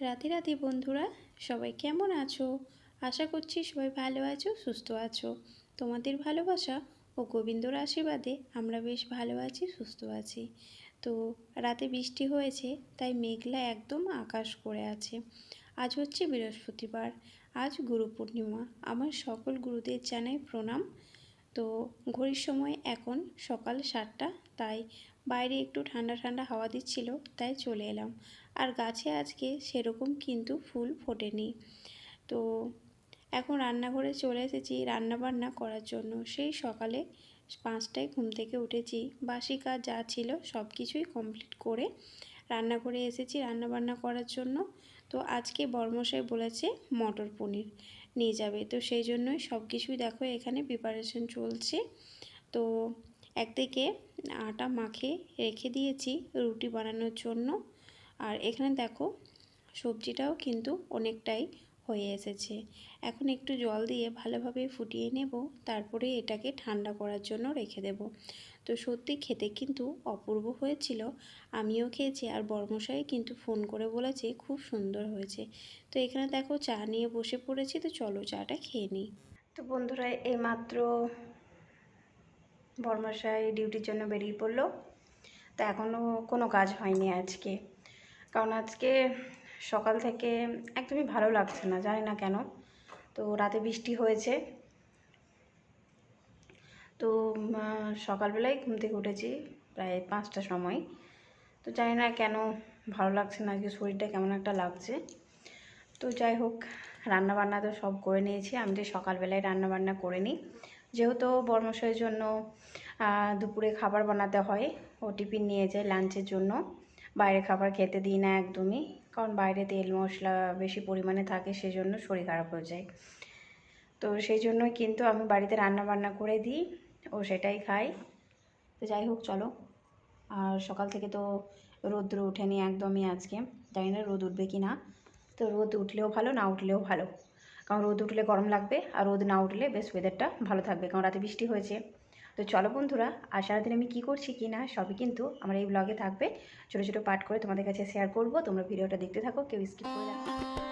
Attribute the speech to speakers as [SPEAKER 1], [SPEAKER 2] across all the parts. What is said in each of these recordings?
[SPEAKER 1] রাতে রাতে বন্ধুরা, সবাই কেমন আছো? আশা করছি সবাই ভালো আছো, সুস্থ আছো। তোমাদের ভালোবাসা ও গোবিন্দর আশীর্বাদে আমরা বেশ ভালো আছি, সুস্থ আছি। তো রাতে বৃষ্টি হয়েছে, তাই মেঘলা একদম আকাশ করে আছে। আজ হচ্ছে বৃহস্পতিবার, আজ গুরু পূর্ণিমা। আমার সকল গুরুদের জানাই প্রণাম। তো ঘড়ির সময় এখন সকাল সাতটা, তাই বাইরে একটু ঠান্ডা ঠান্ডা হাওয়া দিচ্ছিল, তাই চলে এলাম। আর গাছে আজকে সেরকম কিন্তু ফুল ফোটেনি। তো এখন রান্নাঘরে চলে এসেছি রান্না বান্না করার জন্য। সেই সকালে পাঁচটায় ঘুম থেকে উঠেছি। বাসি কাজ যা ছিল সব কিছুই কমপ্লিট করে রান্নাঘরে এসেছি রান্না বান্না করার জন্য। তো আজকে বর্মশাই বলেছে মটর পনির নিয়ে যাবে। তো সেই জন্যই সব কিছুই দেখো এখানে প্রিপারেশন চলছে। তো একদিকে আটা মাখে রেখে দিয়েছি রুটি বানানোর জন্য। আর এখানে দেখো সবজিটাও কিন্তু অনেকটাই হয়ে এসেছে। এখন একটু জল দিয়ে ভালোভাবে ফুটিয়ে নেব, তারপরে এটাকে ঠান্ডা করার জন্য রেখে দেব। তো সত্যি খেতে কিন্তু অপূর্ব হয়েছিল। আমিও খেয়েছি আর বর্মশাই কিন্তু ফোন করে বলেছে খুব সুন্দর হয়েছে। তো এখানে দেখো চা নিয়ে বসে পড়েছি, তো চলো চাটা খেয়ে নিই। তো বন্ধুরা, এইমাত্র বর্মশাই ডিউটির জন্য বেরিয়ে পড়ল। তা এখনও কোনো কাজ হয়নি আজকে। কারণ আজকে সকাল থেকে একদমই ভালো লাগছে না, জানি না কেন। তো রাতে বৃষ্টি হয়েছে। তো সকালবেলায় ঘুম থেকে উঠেছি প্রায় পাঁচটা সময়। তো জানি না কেন ভালো লাগছে না, আজকে শরীরটা কেমন একটা লাগছে। তো যাই হোক, রান্নাবান্না তো সব করে নিয়েছি। আমি তো সকালবেলায় রান্নাবান্না করে নিই, যেহেতু বর্মশাইয়ের জন্য দুপুরে খাবার বানাতে হয়, ও টিফিন নিয়ে যায় লাঞ্চের জন্য। বাইরে খাবার খেতে দিই না একদমই। কারণ বাইরে তেল মশলা বেশি পরিমাণে থাকে, সেজন্য শরীর খারাপ হয়ে যায়। তো সেই জন্যই কিন্তু আমি বাড়িতে রান্না বান্না করে দিই, ও সেটাই খাই তো যাই হোক, চলো। আর সকাল থেকে তো রোদ্র ওঠেনি একদমই আজকে। জানি না রোদ উঠবে কি না তো রোদ উঠলেও ভালো, না উঠলেও ভালো। কারণ রোদ উঠলে গরম লাগবে, আর রোদ না উঠলে বেশ ওয়েদারটা ভালো থাকবে। কারণ রাতে বৃষ্টি হয়েছে। তো চলো বন্ধুরা, আর সারাদিন আমি কী করছি কি না সবই কিন্তু আমার এই ব্লগে থাকবে। ছোটো ছোটো পার্ট করে তোমাদের কাছে শেয়ার করব। তোমরা ভিডিওটা দেখতে থাকো, কেউ স্কিপ করে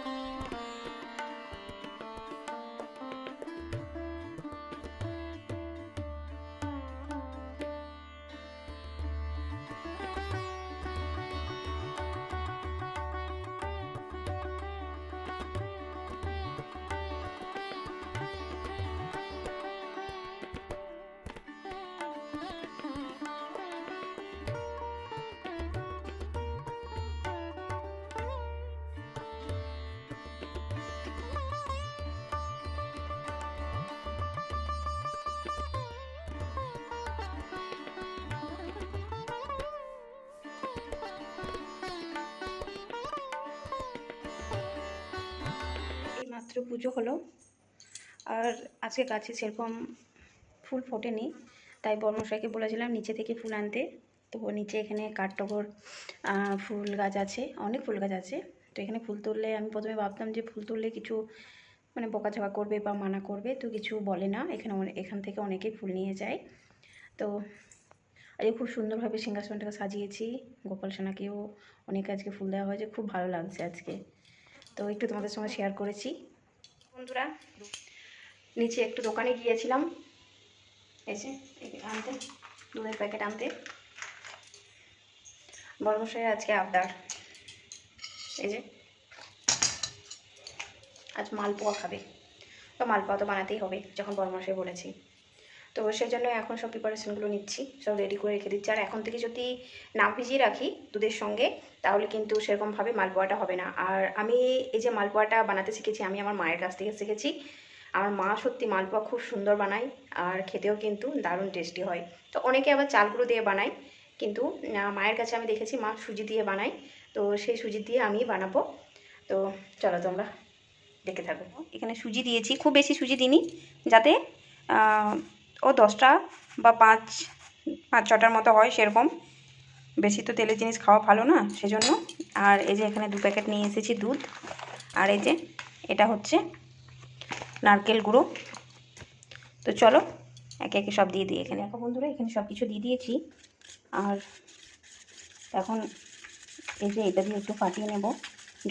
[SPEAKER 1] মাত্র পুজো হলো। আর আজকে গাছে সেরকম ফুল ফোটেনি, তাই বর্মশাইকে বলেছিলাম নিচে থেকে ফুল আনতে। তো নিচে এখানে কাঠটগর ফুল গাছ আছে, অনেক ফুল গাছ আছে। তো এখানে ফুল তুললে আমি প্রথমে ভাবতাম যে ফুল তুললে কিছু মানে বকাঝকা করবে বা মানা করবে, তো কিছু বলে না। এখানে এখান থেকে অনেকেই ফুল নিয়ে যায়। তো আজকে খুব সুন্দরভাবে সিংহাসনটাকে সাজিয়েছি। গোপাল সোনাকেও অনেক আজকে ফুল দেওয়া হয়েছে, খুব ভালো লাগছে আজকে। তো একটু তোমাদের সঙ্গে শেয়ার করেছি। বন্ধুরা, নিচে একটু দোকানে গিয়েছিলাম। এসে আনতে, দুধের প্যাকেট আনতে। বর্মশাই আজকে আবদার। এই যে, আজ মালপোয়া খাবে। তো মালপোয়া তো বানাতেই হবে, যখন বর্মশাই বলেছি। তো সেই জন্য এখন সব প্রিপারেশনগুলো নিচ্ছি, সব রেডি করে রেখে দিচ্ছি। আর এখন থেকে যদি না ভিজিয়ে রাখি দুধের সঙ্গে, তাহলে কিন্তু সেরকমভাবে মালপোয়াটা হবে না। আর আমি এই যে মালপোয়াটা বানাতে শিখেছি, আমি আমার মায়ের কাছ থেকে শিখেছি। আমার মা সত্যি মালপোয়া খুব সুন্দর বানায় আর খেতেও কিন্তু দারুণ টেস্টি হয়। তো অনেকে আবার চালগুলো দিয়ে বানায়, কিন্তু মায়ের কাছে আমি দেখেছি মা সুজি দিয়ে বানায়। তো সেই সুজি দিয়ে আমি বানাবো। তো চলো তোমরা দেখে থাকো। এখানে সুজি দিয়েছি, খুব বেশি সুজি দিইনি, যাতে ও দশটা বা পাঁচ পাঁচ ছটার মতো হয় সেরকম। বেশি তো তেলের জিনিস খাওয়া ভালো না, সেজন্য। আর এই যে এখানে দু প্যাকেট নিয়ে এসেছি দুধ। আর এই যে এটা হচ্ছে নারকেল গুঁড়ো। তো চলো, একে একে সব দিয়ে দিই এখানে। দেখো বন্ধুরা, এখানে সব কিছু দিয়ে দিয়েছি। আর এখন এই যে এটা দিয়ে একটু ফাটিয়ে নেব।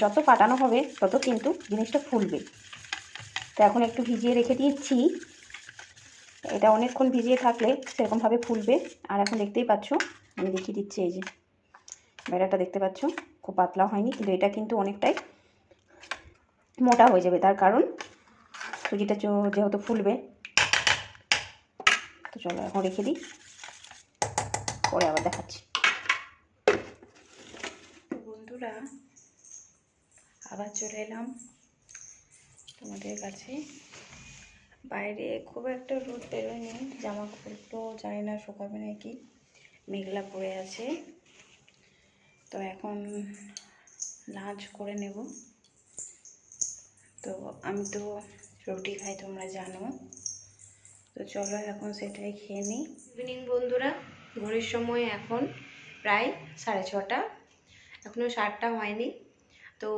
[SPEAKER 2] যত ফাটানো হবে, তত কিন্তু জিনিসটা ফুলবে। তো এখন একটু ভিজিয়ে রেখে দিয়েছি এটা অনেকক্ষণ ভিজিয়ে থাকলে সেরকমভাবে ফুলবে। আর এখন দেখতেই পাচ্ছ, আমি দেখিয়ে দিচ্ছি এই যে ব্যাটারটা দেখতে পাচ্ছ, খুব পাতলা হয়নি, কিন্তু এটা কিন্তু অনেকটাই মোটা হয়ে যাবে। তার কারণ সুজিটা যেহেতু ফুলবে, তো চলো এখন রেখে দিই, পরে আবার দেখাচ্ছি।
[SPEAKER 1] বন্ধুরা, আবার চলে এলাম তোমাদের কাছে। বাইরে খুব একটা রোদ বেরোয়নি জামা কাপড়গুলো জানি না শুকাবে নাকি, মেঘলা পড়ে আছে। তো এখন লাঞ্চ করে নেব। তো আমি তো রুটি খাই, তোমরা জানো। তো চলো এখন সেটাই খেয়ে নিই। ইভিনিং বন্ধুরা, ঘড়ির সময় এখন প্রায় সাড়ে ছটা। এখনও সাতটা হয়নি। তো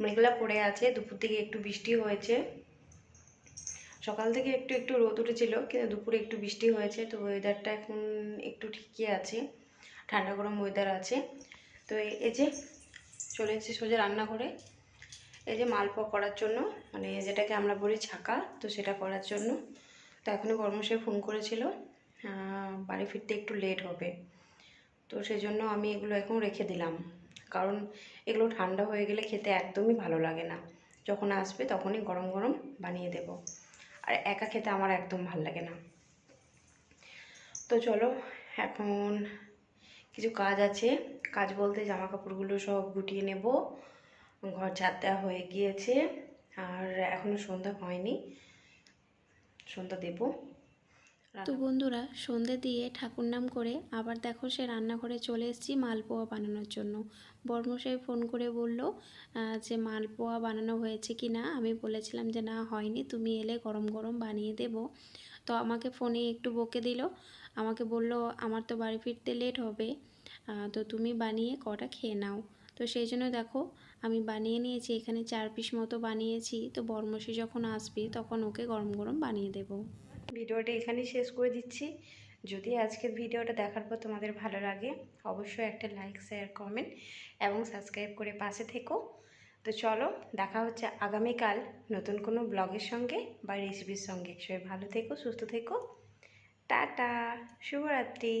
[SPEAKER 1] মেঘলা পড়ে আছে, দুপুর থেকে একটু বৃষ্টি হয়েছে। সকাল থেকে একটু একটু রোদ উঠেছিল, কিন্তু দুপুরে একটু বৃষ্টি হয়েছে, তো ওয়েদারটা এখন একটু ঠিকই আছে, ঠান্ডা গরম ওয়েদার আছে। তো এই যে চলে এসেছি সোজা রান্নাঘরে, এই যে মালপোয়া করার জন্য মানে যেটাকে আমরা বলি ছাকা, তো সেটা করার জন্য। তো এখনও কর্মশাই ফোন করেছিল বাড়ি ফিরতে একটু লেট হবে। তো সেই জন্য আমি এগুলো এখন রেখে দিলাম, কারণ এগুলো ঠান্ডা হয়ে গেলে খেতে একদমই ভালো লাগে না। যখন আসবে তখনই গরম গরম বানিয়ে দেব। আর একা খেতে আমার একদম ভালো লাগে না। তো চলো, এখন কিছু কাজ আছে। কাজ বলতে জামা কাপড়গুলো সব গুটিয়ে নেব। ঘর ছাদ দেওয়া হয়ে গিয়েছে। আর এখনও সন্ধ্যা হয়নি। সন্ধ্যা দেবো।
[SPEAKER 3] তো বন্ধুরা সন্ধে দিয়ে ঠাকুর নাম করে আবার দেখো সে রান্নাঘরে চলে এসেছি মালপোয়া বানানোর জন্য। বর্মশাই ফোন করে বলল যে মালপোয়া বানানো হয়েছে কি না? আমি বলেছিলাম যে না হয়নি। তুমি এলে গরম গরম বানিয়ে দেব। তো আমাকে ফোনে একটু বকে দিল। আমাকে বলল আমার তো বাড়ি ফিরতে লেট হবে। তো তুমি বানিয়ে কটা খেয়ে নাও। তো সেই জন্য দেখো আমি বানিয়ে নিয়েছি এখানে চার পিস মতো বানিয়েছি। তো বর্মশী যখন আসবে তখন ওকে গরম গরম বানিয়ে দেবো।
[SPEAKER 1] ভিডিওটা এখানেই শেষ করে দিচ্ছি। যদি আজকের ভিডিওটা দেখার পর তোমাদের ভালো লাগে, অবশ্যই একটা লাইক শেয়ার কমেন্ট এবং সাবস্ক্রাইব করে পাশে থেকো। তো চলো, দেখা হচ্ছে আগামীকাল নতুন কোনো ব্লগের সঙ্গে বা রেসিপির সঙ্গে। সবাই ভালো থেকো, সুস্থ থেকো। টাটা, শুভরাত্রি।